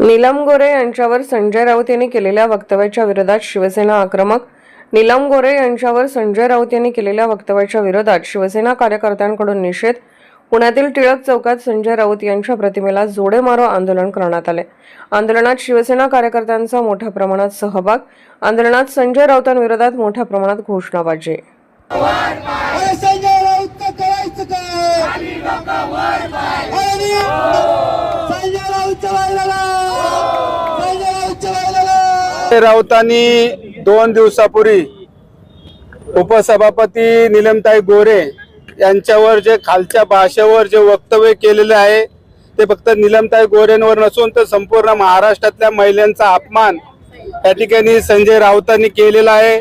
नीलम गोरे यांच्यावर संजय राऊत यांनी केलेल्या वक्तव्याच्या विरोधात शिवसेना आक्रमक. नीलम गोरे यांच्यावर संजय राऊत यांनी केलेल्या वक्तव्याच्या विरोधात शिवसेना कार्यकर्त्यांकडून निषेध. पुण्यातील टिळक चौकात संजय राऊत यांच्या प्रतिमेला जोडे मारो आंदोलन करण्यात आले. आंदोलनात शिवसेना कार्यकर्त्यांचा मोठ्या प्रमाणात सहभाग. आंदोलनात संजय राऊतांविरोधात मोठ्या प्रमाणात घोषणाबाजी. संजय राऊत करायचं काय आणि संजय राऊतच्या बायलाला संजय राऊतच्या बायलाला राऊतांनी दोन दिवसापूर्वी उपसभापती निलमताई गोरे यांच्यावर जे खालच्या भाषेवर जे वक्तव्य केलेले आहे ते फक्त निलमताई गोरेंवर नसून तर संपूर्ण महाराष्ट्रातल्या महिलांचा अपमान या ठिकाणी संजय राऊतांनी केलेला आहे.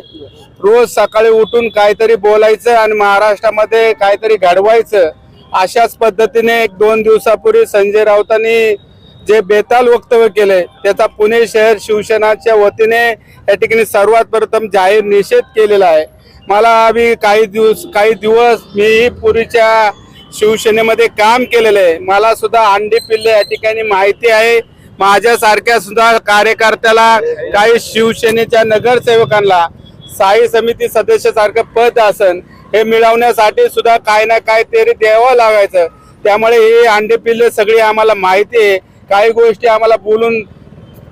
रोज सकाळी उठून काहीतरी बोलायचं आणि महाराष्ट्रामध्ये काहीतरी घडवायचं अशाच पद्धतीने एक दोन दिवसापूर्वी संजय राऊतांनी जे बेताल वक्तव्य केले त्याचा पुणे शहर शिवसेनाच्या वतीने या ठिकाणी सर्वात प्रथम जाहीर निषेध केलेला आहे. मला आम्ही काही दिवस काही दिवस मी पुरीच्या शिवसेनेमध्ये काम केलेलं आहे. मला सुद्धा अंडी पिल्ले या ठिकाणी माहिती आहे. माझ्यासारख्या सुद्धा कार्यकर्त्याला काही शिवसेनेच्या नगरसेवकांना साई समिती सदस्यासारखं पद असन हे मिळवण्यासाठी सुद्धा काय ना काय तरी द्यावं लागायचं. त्यामुळे हे अंडी पिल्ले सगळी आम्हाला माहिती आहे. काही गोष्टी आम्हाला बोलून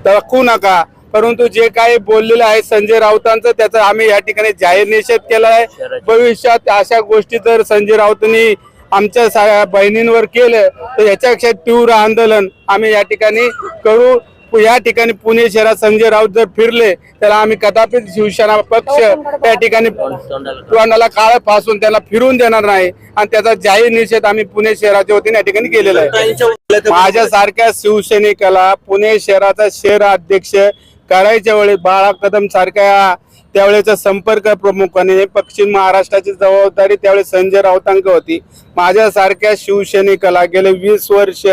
दाखवू नका. परंतु जे काही बोललेलं आहे संजय राऊतांचं त्याचा आम्ही या ठिकाणी जाहीर निषेध केला आहे. भविष्यात अशा गोष्टी जर संजय राऊतांनी आमच्या बहिणींवर केलं तर याच्यापेक्षा तीव्र आंदोलन आम्ही या ठिकाणी करू. या ठिकाणी पुणे शहरात संजय राऊत जर फिरले तर आम्ही कदापित शिवसेना पक्ष त्या ठिकाणी तोंडाला काळ फासून त्याला फिरून देणार नाही. आणि त्याचा जाहीर निषेध आम्ही पुणे शहराच्या वतीने या ठिकाणी केलेला आहे. माझ्यासारख्या शिवसैनिकाला पुणे शहराचा शहर अध्यक्ष करायच्या वेळी बाळा कदम सारख्या त्यावेळेचा संपर्क प्रमुखाने पश्चिम महाराष्ट्राची जबाबदारी त्यावेळेस संजय राऊतांक होती. माझ्यासारख्या शिवसैनिकाला गेले वीस वर्ष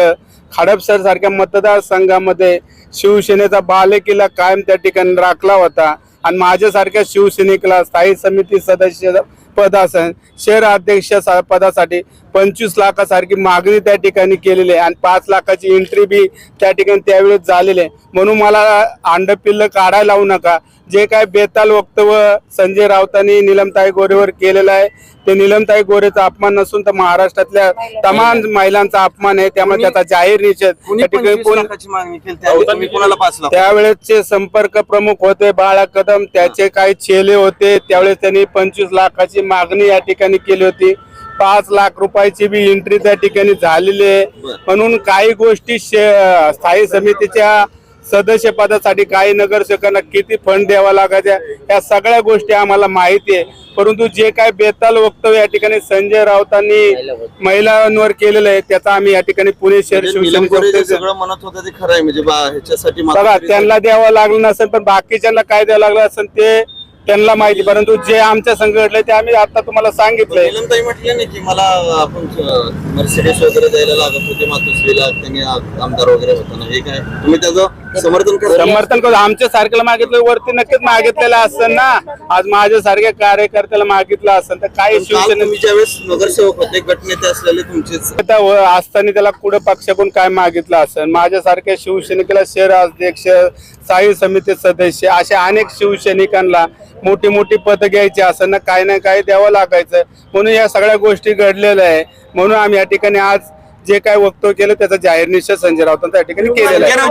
खडपसर सारख्या मतदारसंघामध्ये शिवसेनेचा बालेकिल्ला कायम त्या ठिकाणी राखला होता. आणि माझ्यासारख्या शिवसैनिकला स्थायी समिती सदस्य पद असेल शहर अध्यक्ष पदासाठी पंचवीस लाखासारखी मागणी त्या ठिकाणी केलेली आहे आणि पाच लाखाची एंट्री बी त्या ठिकाणी त्यावेळेस झालेली आहे. म्हणून मला अंडपिल्ल काढायला लावू नका. जे काय बेताल वक्तव्य संजय राऊतांनी निलमताई गोरेवर केलेलं आहे ते निलमताई गोरेचा अपमान नसून तर महाराष्ट्रातल्या तमाम महिलांचा अपमान आहे. त्यामुळे त्याचा जाहीर निषेध कुणी त्या ठिकाणी पंचवीस कोण- लाखाची मागणी केली? त्यावेळी तुम्ही कोणाला पाच लाख त्यावेळेसचे संपर्क प्रमुख होते बाळा कदम त्याचे काही चेले होते त्यावेळेस त्यांनी पंचवीस लाखाची मागणी या ठिकाणी केली होती. पाच लाख रुपयाची बी एंट्री त्या ठिकाणी झालेली आहे. म्हणून काही गोष्टी स्थायी समितीच्या सदस्य पदासाठी काही नगरसेवकांना किती फंड द्यावा लागायच्या या सगळ्या गोष्टी आम्हाला माहिती आहे. परंतु जे काय बेताल वक्तव्य या ठिकाणी संजय राऊतांनी महिलांवर केलेलं आहे त्याचा आम्ही या ठिकाणी पुणे शहर म्हणजे खरं आहे. म्हणजे त्यांना द्यावं लागलं नसेल पण बाकीच्यांना काय द्यावं लागलं असेल ते त्यांना माहिती परंतु जे आमच्या संघटले ते आम्ही आता तुम्हाला सांगितलंय. निलमताई म्हटले नाही की मला आपण मर्सिडीज वगैरे द्यायला लागत होते मातोश्रीला त्यांनी आमदार वगैरे होताना. हे काय तुम्ही त्याचं समर्थन करा समर्थन करू आमच्या सारख्याला मागितलं वरती नक्कीच मागितलेलं असेल ना. आज माझ्या सारख्या कार्यकर्त्याला मागितलं असेल तर काही काल शिवसेने तुम्ही ज्यावेळेस नगरसेवक होते गटनेते असलेले तुमचेच. आता व- असताना त्याला कुठं पक्षाकडून काय मागितलं असेल? माझ्यासारख्या शिवसैनिकाला शहर अध्यक्ष स्थायी समिती सदस्य अशा अनेक शिवसैनिकांना मोठी मोठी पद घ्यायची असं ना काही ना काही द्यावं लागायचं. म्हणून या सगळ्या गोष्टी घडलेल्या आहे. म्हणून आम्ही या ठिकाणी आज जे काय वक्तव्य केलं त्याचा जाहीर निषेध संजय राऊतांचा या ठिकाणी केलेला आहे.